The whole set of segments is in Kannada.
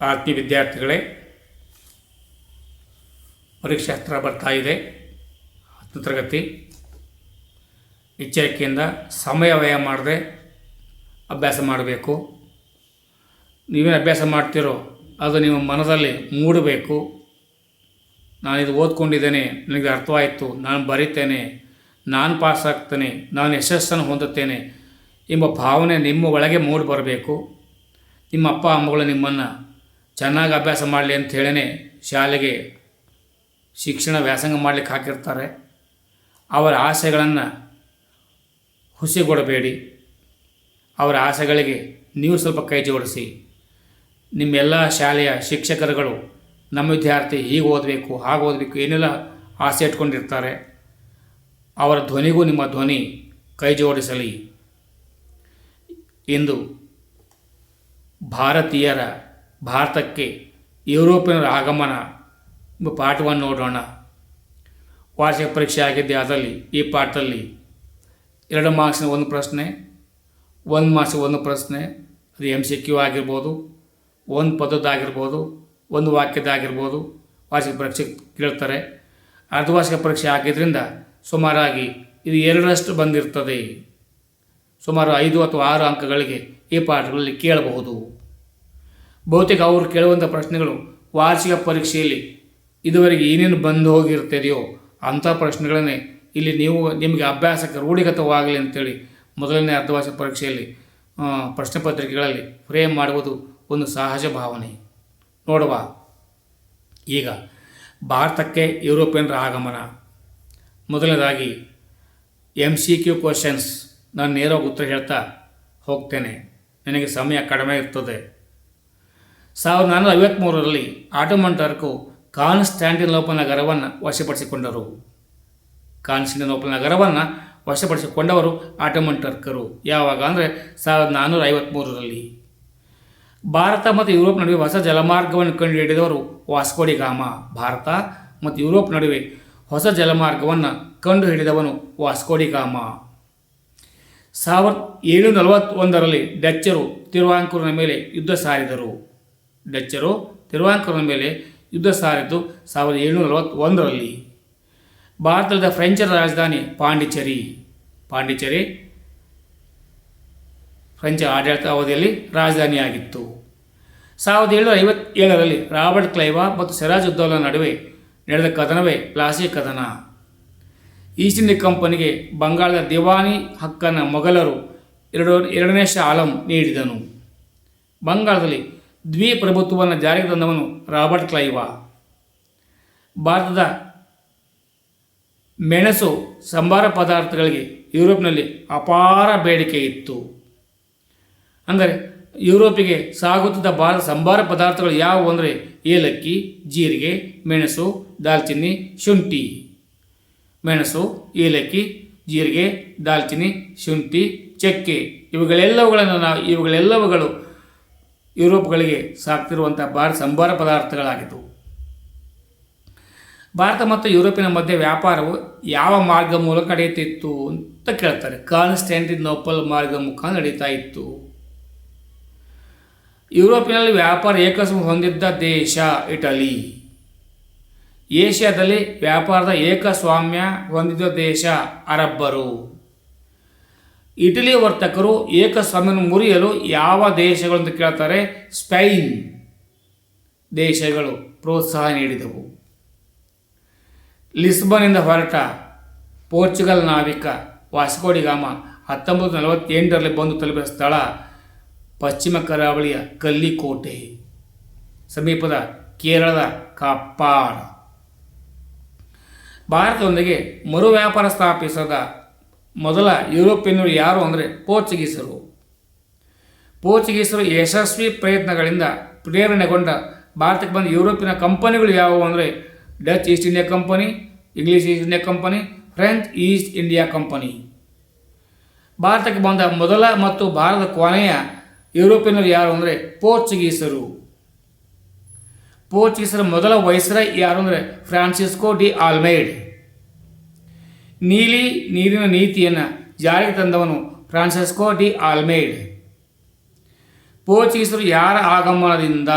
ಆತ್ಮೀಯ ವಿದ್ಯಾರ್ಥಿಗಳೇ, ಪರೀಕ್ಷೆ ಹತ್ರ ಬರ್ತಾ ಇದೆ. ಹತ್ತನೇ ತರಗತಿ. ಎಚ್ಚರಿಕೆಯಿಂದ ಸಮಯ ವ್ಯಯ ಮಾಡದೆ ಅಭ್ಯಾಸ ಮಾಡಬೇಕು. ನೀವೇನು ಅಭ್ಯಾಸ ಮಾಡ್ತೀರೋ ಅದು ನಿಮ್ಮ ಮನದಲ್ಲಿ ಮೂಡಬೇಕು. ನಾನಿದು ಓದ್ಕೊಂಡಿದ್ದೇನೆ, ನನಗೆ ಅರ್ಥವಾಯಿತು, ನಾನು ಬರೀತೇನೆ, ನಾನು ಪಾಸ್ ಆಗ್ತೇನೆ, ನಾನು ಯಶಸ್ಸನ್ನು ಹೊಂದುತ್ತೇನೆ ಎಂಬ ಭಾವನೆ ನಿಮ್ಮ ಒಳಗೆ ಮೂಡಿ ಬರಬೇಕು. ನಿಮ್ಮ ಅಪ್ಪ, ಅಮ್ಮಗಳು ನಿಮ್ಮನ್ನು ಚೆನ್ನಾಗಿ ಅಭ್ಯಾಸ ಮಾಡಲಿ ಅಂತ ಹೇಳೇ ಶಾಲೆಗೆ ಶಿಕ್ಷಣ ವ್ಯಾಸಂಗ ಮಾಡಲಿಕ್ಕೆ ಹಾಕಿರ್ತಾರೆ. ಅವರ ಆಸೆಗಳನ್ನು ಹುಸಿಗೊಡಬೇಡಿ. ಅವರ ಆಸೆಗಳಿಗೆ ನೀವು ಸ್ವಲ್ಪ ಕೈ ಜೋಡಿಸಿ. ನಿಮ್ಮೆಲ್ಲ ಶಾಲೆಯ ಶಿಕ್ಷಕರುಗಳು ನಮ್ಮ ವಿದ್ಯಾರ್ಥಿ ಹೀಗೆ ಓದಬೇಕು, ಹಾಗೆ ಓದಬೇಕು ಏನೆಲ್ಲ ಆಸೆ ಇಟ್ಕೊಂಡಿರ್ತಾರೆ. ಅವರ ಧ್ವನಿಗೂ ನಿಮ್ಮ ಧ್ವನಿ ಕೈ ಜೋಡಿಸಲಿ. ಎಂದು ಭಾರತೀಯರ ಭಾರತಕ್ಕೆ ಯುರೋಪಿನರ ಆಗಮನ ಎಂಬ ಪಾಠವನ್ನು ನೋಡೋಣ. ವಾರ್ಷಿಕ ಪರೀಕ್ಷೆ ಆಗಿದ್ದೆ ಅದರಲ್ಲಿ ಈ ಪಾಠದಲ್ಲಿ ಎರಡು ಮಾರ್ಕ್ಸಿನ ಒಂದು ಪ್ರಶ್ನೆ, ಒಂದು ಮಾರ್ಕ್ಸಿನ ಒಂದು ಪ್ರಶ್ನೆ, ಅದು ಎಂ ಸಿ ಕ್ಯೂ ಆಗಿರ್ಬೋದು, ಒಂದು ಪದದ್ದಾಗಿರ್ಬೋದು, ಒಂದು ವಾಕ್ಯದ್ದಾಗಿರ್ಬೋದು ವಾರ್ಷಿಕ ಪರೀಕ್ಷೆ ಕೇಳ್ತಾರೆ. ಅರ್ಧವಾರ್ಷಿಕ ಪರೀಕ್ಷೆ ಆಗಿದ್ದರಿಂದ ಸುಮಾರಾಗಿ ಇದು ಎರಡರಷ್ಟು ಬಂದಿರ್ತದೆ. ಸುಮಾರು ಐದು ಅಥವಾ ಆರು ಅಂಕಗಳಿಗೆ ಈ ಪಾಠಗಳಲ್ಲಿ ಕೇಳಬಹುದು. ಬಹುತೇಕ ಅವರು ಕೇಳುವಂಥ ಪ್ರಶ್ನೆಗಳು ವಾರ್ಷಿಕ ಪರೀಕ್ಷೆಯಲ್ಲಿ ಇದುವರೆಗೆ ಏನೇನು ಬಂದು ಹೋಗಿರ್ತದೆಯೋ ಅಂಥ ಪ್ರಶ್ನೆಗಳನ್ನೇ ಇಲ್ಲಿ ನೀವು ನಿಮಗೆ ಅಭ್ಯಾಸಕ್ಕೆ ರೂಢಿಗತವಾಗಲಿ ಅಂತೇಳಿ ಮೊದಲನೇ ಅರ್ಧವಾರ್ಷಿಕ ಪರೀಕ್ಷೆಯಲ್ಲಿ ಪ್ರಶ್ನೆ ಪತ್ರಿಕೆಗಳಲ್ಲಿ ಫ್ರೇಮ್ ಮಾಡುವುದು ಒಂದು ಸಹಜ ಭಾವನೆ. ನೋಡುವ. ಈಗ, ಭಾರತಕ್ಕೆ ಯುರೋಪಿಯನ್ರ ಆಗಮನ. ಮೊದಲನೇದಾಗಿ ಎಂ ಸಿ ಕ್ಯೂ ಕ್ವಶನ್ಸ್ ನಾನು ನೇರವಾಗಿ ಉತ್ತರ ಹೇಳ್ತಾ ಹೋಗ್ತೇನೆ. ನನಗೆ ಸಮಯ ಕಡಿಮೆ ಇರ್ತದೆ. ಸಾವಿರದ ನಾನ್ನೂರ ಐವತ್ತ್ಮೂರರಲ್ಲಿ ಆಟೋಮನ್ ಟರ್ಕು ಕಾನ್ಸ್ಟ್ಯಾಂಟಿನೋಪಲ್ ನಗರವನ್ನು ವಶಪಡಿಸಿಕೊಂಡರು. ಕಾನ್ಸ್ಟಾಂಟಿನೋಪಲ್ ನಗರವನ್ನು ವಶಪಡಿಸಿಕೊಂಡವರು ಆಟೋಮನ್ ಟರ್ಕರು ಯಾವಾಗ ಅಂದರೆ ಸಾವಿರದ ನಾನ್ನೂರ ಐವತ್ತ್ಮೂರರಲ್ಲಿ ಭಾರತ ಮತ್ತು ಯುರೋಪ್ ನಡುವೆ ಹೊಸ ಜಲಮಾರ್ಗವನ್ನು ಕಂಡುಹಿಡಿದವರು ವಾಸ್ಕೋಡಿ ಗಾಮ. ಭಾರತ ಮತ್ತು ಯುರೋಪ್ ನಡುವೆ ಹೊಸ ಜಲಮಾರ್ಗವನ್ನು ಕಂಡುಹಿಡಿದವನು ವಾಸ್ಕೋಡಿ ಗಾಮ. ಸಾವಿರದ ಏಳು ನಲವತ್ತೊಂದರಲ್ಲಿ ಡಚ್ಚರು ತಿರುವಾಂಕೂರಿನ ಮೇಲೆ ಯುದ್ಧ ಸಾರಿದರು. ಡಚ್ಚರು ತಿರುವಾಂಕೂರಿನ ಮೇಲೆ ಯುದ್ಧ ಸಾರಿದ್ದು ಸಾವಿರದ ಏಳುನೂರ ನಲವತ್ತೊಂದರಲ್ಲಿ. ಭಾರತದ ಫ್ರೆಂಚರ ರಾಜಧಾನಿ ಪಾಂಡಿಚೇರಿ. ಪಾಂಡಿಚೇರಿ ಫ್ರೆಂಚ್ ಆಡಳಿತ ಅವಧಿಯಲ್ಲಿ ರಾಜಧಾನಿಯಾಗಿತ್ತು. ಸಾವಿರದ ಏಳುನೂರ ಐವತ್ತೇಳರಲ್ಲಿ ರಾಬರ್ಟ್ ಕ್ಲೈವಾ ಮತ್ತು ಸಿರಾಜ್ ಉದ್ದೌಲಾ ನಡುವೆ ನಡೆದ ಕದನವೇ ಪ್ಲಾಸಿ ಕದನ. ಈಸ್ಟ್ ಇಂಡಿಯಾ ಕಂಪನಿಗೆ ಬಂಗಾಳದ ದಿವಾನಿ ಹಕ್ಕನ್ನು ಮೊಘಲರು ಎರಡು, ಎರಡನೇ ಶಾ ಆಲಂ ನೀಡಿದನು. ಬಂಗಾಳದಲ್ಲಿ ದ್ವಿಪ್ರಭುತ್ವವನ್ನು ಜಾರಿಗೆ ತಂದವನು ರಾಬರ್ಟ್ ಕ್ಲೈವ. ಭಾರತದ ಮೆಣಸು ಸಂಬಾರ ಪದಾರ್ಥಗಳಿಗೆ ಯುರೋಪ್ನಲ್ಲಿ ಅಪಾರ ಬೇಡಿಕೆ ಇತ್ತು. ಅಂದರೆ ಯುರೋಪಿಗೆ ಸಾಗುತ್ತಿದ್ದ ಭಾರತ ಸಂಬಾರ ಪದಾರ್ಥಗಳು ಯಾವುವು ಅಂದರೆ ಏಲಕ್ಕಿ, ಜೀರಿಗೆ, ಮೆಣಸು, ದಾಲ್ಚಿನ್ನಿ, ಶುಂಠಿ. ಮೆಣಸು, ಏಲಕ್ಕಿ, ಜೀರಿಗೆ, ದಾಲ್ಚಿನ್ನಿ, ಶುಂಠಿ, ಚಕ್ಕೆ ಇವುಗಳೆಲ್ಲವುಗಳನ್ನು ನಾವು ಇವುಗಳೆಲ್ಲವುಗಳು ಯುರೋಪ್ಗಳಿಗೆ ಸಾಕ್ತಿರುವಂಥ ಭಾರ ಸಂಬಾರ ಪದಾರ್ಥಗಳಾಗಿದ್ದವು. ಭಾರತ ಮತ್ತು ಯುರೋಪಿನ ಮಧ್ಯೆ ವ್ಯಾಪಾರವು ಯಾವ ಮಾರ್ಗ ಮೂಲಕ ನಡೆಯುತ್ತಿತ್ತು ಅಂತ ಕೇಳ್ತಾರೆ. ಕಾನ್ಸ್ಟ್ಯಾಂಟಿನೋಪಲ್ ಮಾರ್ಗ ಮುಖ ನಡೀತಾ ಇತ್ತು. ಯುರೋಪಿನಲ್ಲಿ ವ್ಯಾಪಾರ ಏಕಸ್ವ ಹೊಂದಿದ್ದ ದೇಶ ಇಟಲಿ. ಏಷ್ಯಾದಲ್ಲಿ ವ್ಯಾಪಾರದ ಏಕಸ್ವಾಮ್ಯ ಹೊಂದಿದ್ದ ದೇಶ ಅರಬ್ಬರು. ಇಟಲಿ ವರ್ತಕರು ಏಕಸ್ವಾಮ್ಯವನ್ನು ಮುರಿಯಲು ಯಾವ ದೇಶಗಳು ಅಂತ ಕೇಳ್ತಾರೆ? ಸ್ಪೈನ್ ದೇಶಗಳು ಪ್ರೋತ್ಸಾಹ ನೀಡಿದವು. ಲಿಸ್ಬನ್ನಿಂದ ಹೊರಟ ಪೋರ್ಚುಗಲ್ ನಾವಿಕ ವಾಸ್ಕೋಡಿ ಗಾಮ ಹತ್ತೊಂಬತ್ತು ನಲವತ್ತೆಂಟರಲ್ಲಿ ಬಂದು ತಲುಪಿದ ಸ್ಥಳ ಪಶ್ಚಿಮ ಕರಾವಳಿಯ ಕಲ್ಲಿಕೋಟೆ, ಸಮೀಪದ ಕೇರಳದ ಕಾಪಾಡ ಭಾರತದೊಂದಿಗೆ ಮರು ವ್ಯಾಪಾರ ಸ್ಥಾಪಿಸದ ಮೊದಲ ಯುರೋಪಿಯನ್ನರು ಯಾರು ಅಂದರೆ ಪೋರ್ಚುಗೀಸರು. ಪೋರ್ಚುಗೀಸರು ಯಶಸ್ವಿ ಪ್ರಯತ್ನಗಳಿಂದ ಪ್ರೇರಣೆಗೊಂಡ ಭಾರತಕ್ಕೆ ಬಂದ ಯುರೋಪಿನ ಕಂಪನಿಗಳು ಯಾವುವು ಅಂದರೆ Dutch East India company, English East India company, French East India company. ಭಾರತಕ್ಕೆ ಬಂದ ಮೊದಲ ಮತ್ತು ಭಾರತದ ಕೊನೆಯ ಯುರೋಪಿಯನ್ನರು ಯಾರು ಅಂದರೆ ಪೋರ್ಚುಗೀಸರು. ಪೋರ್ಚುಗೀಸರ ಮೊದಲ ವಯಸ್ಸರ ಯಾರು ಅಂದರೆ ಫ್ರಾನ್ಸಿಸ್ಕೋ ಡಿ ಆಲ್ಮೈಡ್. ನೀಲಿ ನೀರಿನ ನೀತಿಯನ್ನು ಜಾರಿಗೆ ತಂದವನು ಫ್ರಾನ್ಸಿಸ್ಕೋ ಡಿ ಆಲ್ಮೇಡ್. ಪೋರ್ಚುಗೀಸರು ಯಾರ ಆಗಮನದಿಂದ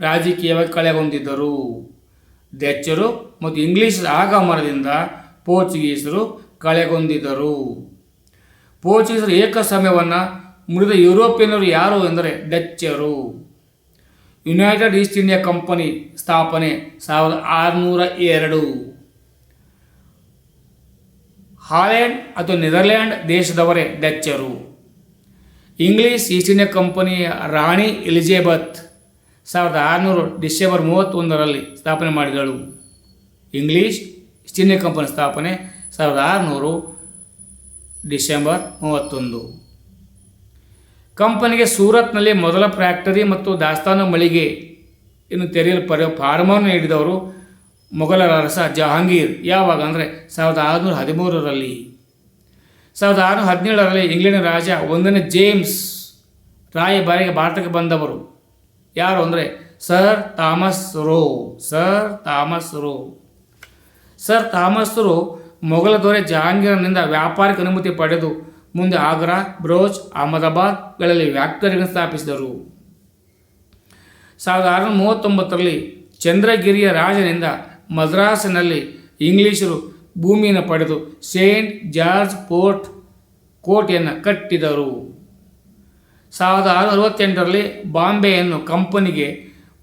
ರಾಜಕೀಯವಾಗಿ ಕಳೆಗೊಂಡಿದ್ದರು? ಡಚ್ಚರು ಮತ್ತು ಇಂಗ್ಲಿಷ್ ಆಗಮನದಿಂದ ಪೋರ್ಚುಗೀಸರು ಕಳೆಗೊಂಡಿದ್ದರು. ಪೋರ್ಚುಗೀಸರು ಏಕ ಸಮಯವನ್ನು ಮುರಿದ ಯುರೋಪಿಯನ್ನರು ಯಾರು ಎಂದರೆ ಡಚ್ಚರು ಯುನೈಟೆಡ್ ಈಸ್ಟ್ ಇಂಡಿಯಾ ಕಂಪನಿ ಸ್ಥಾಪನೆ ಸಾವಿರದ ಆರುನೂರ ಎರಡು. ಹಾಲೆಂಡ್ ಅಥವಾ ನೆದರ್ಲ್ಯಾಂಡ್ ದೇಶದವರೇ ಡಚ್ಚರು. ಇಂಗ್ಲಿಷ್ ಈಸ್ಟ್ ಇಂಡಿಯಾ ಕಂಪನಿಯ ರಾಣಿ ಎಲಿಜಬೆತ್ ಸಾವಿರದ ಆರುನೂರು ಡಿಸೆಂಬರ್ ಮೂವತ್ತೊಂದರಲ್ಲಿ ಸ್ಥಾಪನೆ ಮಾಡಿದಳು. ಇಂಗ್ಲಿಷ್ ಈಸ್ಟ್ ಇಂಡಿಯಾ ಕಂಪನಿ ಸ್ಥಾಪನೆ ಸಾವಿರದ ಆರುನೂರು ಡಿಸೆಂಬರ್ ಮೂವತ್ತೊಂದು. ಕಂಪನಿಗೆ ಸೂರತ್ನಲ್ಲಿ ಮೊದಲ ಫ್ಯಾಕ್ಟರಿ ಮತ್ತು ದಾಸ್ತಾನು ಮಳಿಗೆ ಇನ್ನು ತೆರೆಯಲು ಪರ ಫಾರ್ಮನ್ನು ನೀಡಿದವರು ಮೊಘಲರ ಅರಸ ಜಹಾಂಗೀರ್ ಯಾವಾಗ ಅಂದರೆ ಸಾವಿರದ ಆರುನೂರ ಹದಿಮೂರರಲ್ಲಿ. ಸಾವಿರದ ಆರುನೂರ ಹದಿನೇಳರಲ್ಲಿ ಇಂಗ್ಲೆಂಡ್ ರಾಜ ಒಂದನೇ ಜೇಮ್ಸ್ ರಾಯಭಾರಿಗೆ ಭಾರತಕ್ಕೆ ಬಂದವರು. ಯಾರು ಅಂದರೆ sir Thomas Roe, sir Thomas Roe. Sir Thomas Roe ಮೊಘಲ ದೊರೆ ಜಹಾಂಗೀರನಿಂದ ವ್ಯಾಪಾರಿಕ ಅನುಮತಿ ಪಡೆದು ಮುಂದೆ ಆಗ್ರಾ ಬ್ರೋಚ್ ಅಹಮದಾಬಾದ್ಗಳಲ್ಲಿ ವ್ಯಾಕ್ಟರಿಗಳನ್ನು ಸ್ಥಾಪಿಸಿದರು. ಸಾವಿರದ ಆರುನೂರ ಮೂವತ್ತೊಂಬತ್ತರಲ್ಲಿ ಚಂದ್ರಗಿರಿಯ ರಾಜನಿಂದ ಮದ್ರಾಸಿನಲ್ಲಿ ಇಂಗ್ಲಿಷರು ಭೂಮಿಯನ್ನು ಪಡೆದು ಸೇಂಟ್ ಜಾರ್ಜ್ ಪೋರ್ಟ್ ಕೋಟೆಯನ್ನು ಕಟ್ಟಿದರು. ಸಾವಿರದ ಆರುನೂರ ಅರವತ್ತೆಂಟರಲ್ಲಿ ಬಾಂಬೆಯನ್ನು ಕಂಪನಿಗೆ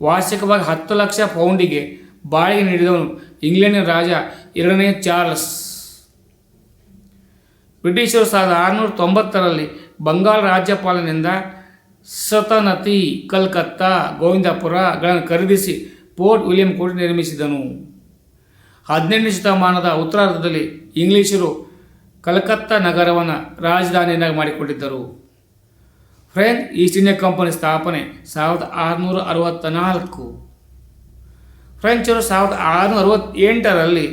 ವಾರ್ಷಿಕವಾಗಿ ಹತ್ತು ಲಕ್ಷ ಪೌಂಡಿಗೆ ಬಾಳಿಗೆ ನೀಡಿದವನು ಇಂಗ್ಲೆಂಡಿನ ರಾಜ ಎರಡನೇ ಚಾರ್ಲ್ಸ್. ಬ್ರಿಟಿಷರು ಸಾವಿರದ ಆರುನೂರ ತೊಂಬತ್ತರಲ್ಲಿ ಬಂಗಾಳ ರಾಜ್ಯಪಾಲನಿಂದ ಸತನತಿ ಕಲ್ಕತ್ತಾ ಗೋವಿಂದಪುರಗಳನ್ನು ಖರೀದಿಸಿ ಪೋರ್ಟ್ ವಿಲಿಯಂ ಕೋಟೆ ನಿರ್ಮಿಸಿದನು. ಹದಿನೆಂಟನೇ ಶತಮಾನದ ಉತ್ತರಾರ್ಧದಲ್ಲಿ ಇಂಗ್ಲಿಷರು ಕಲ್ಕತ್ತಾ ನಗರವನ್ನು ರಾಜಧಾನಿಯನ್ನಾಗಿ ಮಾಡಿಕೊಂಡಿದ್ದರು. ಫ್ರೆಂಚ್ ಈಸ್ಟ್ ಇಂಡಿಯಾ ಕಂಪನಿ ಸ್ಥಾಪನೆ ಸಾವಿರದ ಆರುನೂರ ಅರವತ್ತ ನಾಲ್ಕು ಫ್ರೆಂಚರು ಸಾವಿರದ ಆರುನೂರ ಅರವತ್ತೆಂಟರಲ್ಲಿ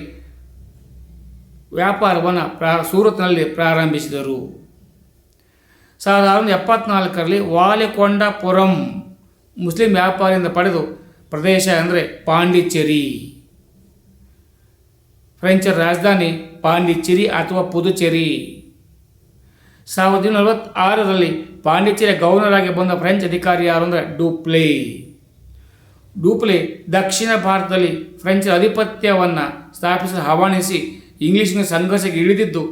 ವ್ಯಾಪಾರವನ್ನು ಪ್ರಾ, ಸೂರತ್ನಲ್ಲಿ ಪ್ರಾರಂಭಿಸಿದರು. ಸಾವಿರದ ಆರುನೂರ ಎಪ್ಪತ್ನಾಲ್ಕರಲ್ಲಿ ವಾಲಿಕೊಂಡಪುರಂ ಮುಸ್ಲಿಂ ವ್ಯಾಪಾರಿಯಿಂದ ಪಡೆದು ಪ್ರದೇಶ ಅಂದರೆ ಪಾಂಡಿಚೇರಿ. ಫ್ರೆಂಚರ ರಾಜಧಾನಿ ಪಾಂಡಿಚೇರಿ ಅಥವಾ ಪುದುಚೇರಿ. ಸಾವಿರದ ಇನ್ನೂರ ನಲವತ್ತಾರರಲ್ಲಿ ಪಾಂಡಿಚೇರಿಯ ಗವರ್ನರ್ ಆಗಿ ಬಂದ ಫ್ರೆಂಚ್ ಅಧಿಕಾರಿ ಯಾರು ಅಂದರೆ ಡೂಪ್ಲೆ. ಡೂಪ್ಲೆ ದಕ್ಷಿಣ ಭಾರತದಲ್ಲಿ ಫ್ರೆಂಚ್ ಆಧಿಪತ್ಯವನ್ನು ಸ್ಥಾಪಿಸಲು ಆಹ್ವಾನಿಸಿ ಇಂಗ್ಲಿಷ್ನ ಸಂಘರ್ಷಕ್ಕೆ ಇಳಿದಿದ್ದು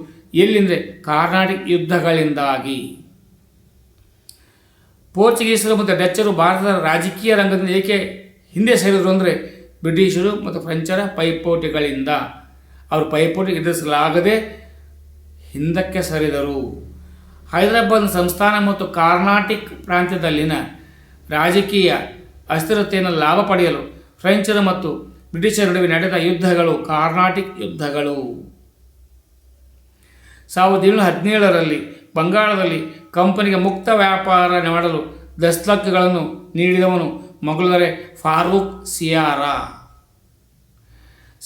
ಎಲ್ಲಿಂದರೆ ಕಾರ್ನಾಟಿಕ್ ಯುದ್ಧಗಳಿಂದಾಗಿ. ಪೋರ್ಚುಗೀಸರು ಮತ್ತು ಡಚ್ಚರು ಭಾರತದ ರಾಜಕೀಯ ರಂಗದಿಂದ ಏಕೆ ಹಿಂದೆ ಸೇರಿದರು ಅಂದರೆ ಬ್ರಿಟಿಷರು ಮತ್ತು ಫ್ರೆಂಚರ ಪೈಪೋಟಿಗಳಿಂದ. ಅವರು ಪೈಪೋಟಿ ಎದುರಿಸಲಾಗದೆ ಹಿಂದಕ್ಕೆ ಸರಿದರು. ಹೈದರಾಬಾದ್ ಸಂಸ್ಥಾನ ಮತ್ತು ಕಾರ್ನಾಟಿಕ್ ಪ್ರಾಂತ್ಯದಲ್ಲಿನ ರಾಜಕೀಯ ಅಸ್ಥಿರತೆಯನ್ನು ಲಾಭ ಪಡೆಯಲು ಫ್ರೆಂಚರು ಮತ್ತು ಬ್ರಿಟಿಷರ ನಡುವೆ ನಡೆದ ಯುದ್ಧಗಳು ಕಾರ್ನಾಟಿಕ್ ಯುದ್ಧಗಳು. ಸಾವಿರದ ಏಳುನೂರ ಹದಿನೇಳರಲ್ಲಿ ಬಂಗಾಳದಲ್ಲಿ ಕಂಪನಿಗೆ ಮುಕ್ತ ವ್ಯಾಪಾರ ಮಾಡಲು ದಸ್ತಕ್ಗಳನ್ನು ನೀಡಿದವನು ಮೊಘಲರೆ ಫಾರೂಕ್ ಸಿಯಾರಾ.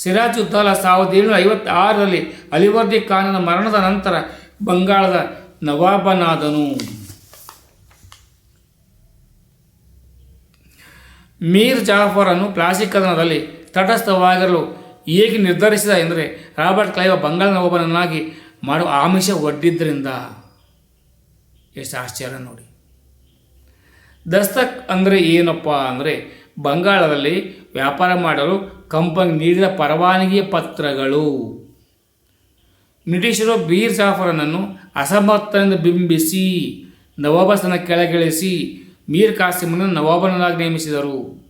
ಸಿರಾಜ್ ಉದ್ದಾಲ ಸಾವಿರದ ಏಳುನೂರ ಐವತ್ತಾರರಲ್ಲಿ ಅಲಿವರ್ದಿ ಖಾನನ ಮರಣದ ನಂತರ ಬಂಗಾಳದ ನವಾಬನಾದನು. ಮೀರ್ ಜಾಫರನ್ನು ಕ್ಲಾಸಿಕ್ ಕದನದಲ್ಲಿ ತಟಸ್ಥವಾಗಿರಲು ಹೇಗೆ ನಿರ್ಧರಿಸಿದ ಎಂದರೆ ರಾಬರ್ಟ್ ಕ್ಲೈವ ಬಂಗಾಳ ನವಾಬನನ್ನಾಗಿ ಮಾಡುವ ಆಮಿಷ ಒಡ್ಡಿದ್ದರಿಂದ ಎಷ್ಟು ಆಶ್ಚರ್ಯ ನೋಡಿ. ದಸ್ತಕ್ ಅಂದರೆ ಏನಪ್ಪ ಅಂದರೆ ಬಂಗಾಳದಲ್ಲಿ ವ್ಯಾಪಾರ ಮಾಡಲು ಕಂಪನಿ ನೀಡಿದ ಪರವಾನಗಿಯ ಪತ್ರಗಳು. ಬ್ರಿಟಿಷರು ಬೀರ್ ಜಾಫರನನ್ನು ಅಸಮರ್ಥನೆಂದು ಬಿಂಬಿಸಿ ನವಾಬಸನ ಕೆಳಗಿಳಿಸಿ ಮೀರ್ ಕಾಸಿಮನನ್ನು ನವಾಬನನ್ನಾಗಿ ನೇಮಿಸಿದರು.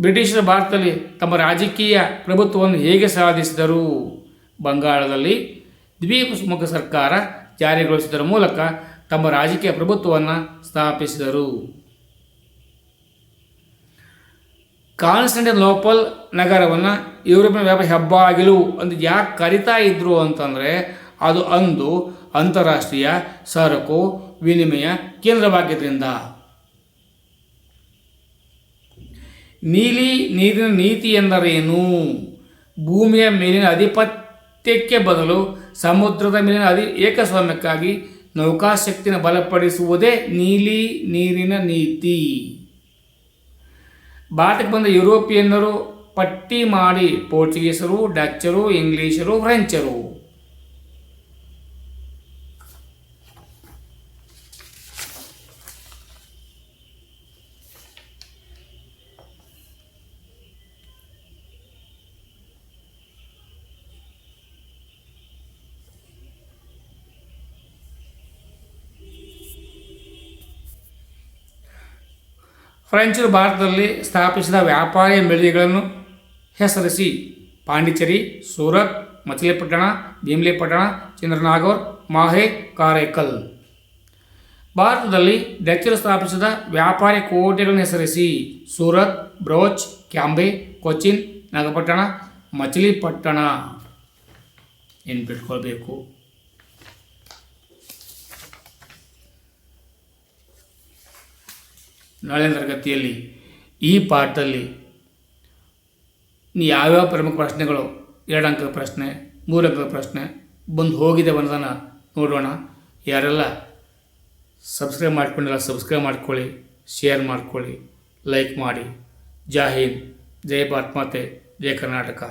ಬ್ರಿಟಿಷರು ಭಾರತದಲ್ಲಿ ತಮ್ಮ ರಾಜಕೀಯ ಪ್ರಭುತ್ವವನ್ನು ಹೇಗೆ ಸಾಧಿಸಿದರು? ಬಂಗಾಳದಲ್ಲಿ ದ್ವೀಪಮುಖ ಸರ್ಕಾರ ಜಾರಿಗೊಳಿಸಿದರ ಮೂಲಕ ತಮ್ಮ ರಾಜಕೀಯ ಪ್ರಭುತ್ವವನ್ನು ಸ್ಥಾಪಿಸಿದರು. ಕಾನ್ಸ್ಟಂಟಿನೋಪಲ್ ನಗರವನ್ನು ಯುರೋಪಿನ ವ್ಯಾಪಾರ ಹೆಬ್ಬಾಗಿಲು ಅಂತ ಯಾಕೆ ಕರಿತಾ ಇದ್ರು ಅಂತಂದರೆ ಅದು ಅಂದು ಅಂತಾರಾಷ್ಟ್ರೀಯ ಸರಕು ವಿನಿಮಯ ಕೇಂದ್ರವಾಗಿದ್ದರಿಂದ ನೀಲಿ ನೀರಿನ ನೀತಿ ಎಂದರೇನು? ಭೂಮಿಯ ಮೇಲಿನ ಅಧಿಪತ್ಯಕ್ಕೆ ಬದಲು ಸಮುದ್ರದ ಮೇಲಿನ ಅಧಿ ಏಕಸ್ವಾಮ್ಯಕ್ಕಾಗಿ ನೌಕಾಶಕ್ತಿನ ಬಲಪಡಿಸುವುದೇ ನೀಲಿ ನೀರಿನ ನೀತಿ. ಭಾರತಕ್ಕೆ ಬಂದ ಯುರೋಪಿಯನ್ನರು ಪಟ್ಟಿ ಮಾಡಿ ಪೋರ್ಚುಗೀಸರು ಡಚ್ಚರು ಇಂಗ್ಲೀಷರು ಫ್ರೆಂಚರು. ಫ್ರೆಂಚರು ಭಾರತದಲ್ಲಿ ಸ್ಥಾಪಿಸಿದ ವ್ಯಾಪಾರಿ ಮಳಿಗೆಗಳನ್ನು ಹೆಸರಿಸಿ ಪಾಂಡಿಚೇರಿ, ಸೂರತ್, ಮಚಿಲಿಪಟ್ಟಣ, ಭೀಮ್ಲಿಪಟ್ಟಣ, ಚಂದ್ರನಾಗೌರ್, ಮಾಹೆ, ಕಾರೈಕಲ್. ಭಾರತದಲ್ಲಿ ಡಚ್ಚರು ಸ್ಥಾಪಿಸಿದ ವ್ಯಾಪಾರಿ ಕೋಟೆಗಳನ್ನು ಹೆಸರಿಸಿ ಸೂರತ್, ಬ್ರೋಚ್, ಕ್ಯಾಂಬೆ ಕೊಚ್ಚಿನ್ ನಾಗಪಟ್ಟಣ, ಮಚಿಲಿಪಟ್ಟಣ. ನೆನ್ಪಿಟ್ಕೊಳ್ಬೇಕು. ನಾಳಿನ ತರಗತಿಯಲ್ಲಿ ಈ ಪಾಠದಲ್ಲಿ ಯಾವ್ಯಾವ ಪ್ರಮುಖ ಪ್ರಶ್ನೆಗಳು, ಎರಡು ಅಂಕದ ಪ್ರಶ್ನೆ, ಮೂರು ಅಂಕದ ಪ್ರಶ್ನೆ ಬಂದು ಹೋಗಿದೆ ಅನ್ನೋದನ್ನು ನೋಡೋಣ. ಯಾರೆಲ್ಲ ಸಬ್ಸ್ಕ್ರೈಬ್ ಮಾಡ್ಕೊಂಡಿಲ್ಲ ಸಬ್ಸ್ಕ್ರೈಬ್ ಮಾಡ್ಕೊಳ್ಳಿ ಶೇರ್ ಮಾಡ್ಕೊಳ್ಳಿ ಲೈಕ್ ಮಾಡಿ. ಜೈ ಜಯ ಭಾರತ್ ಮಾತೆ, ಜೈ ಕರ್ನಾಟಕ.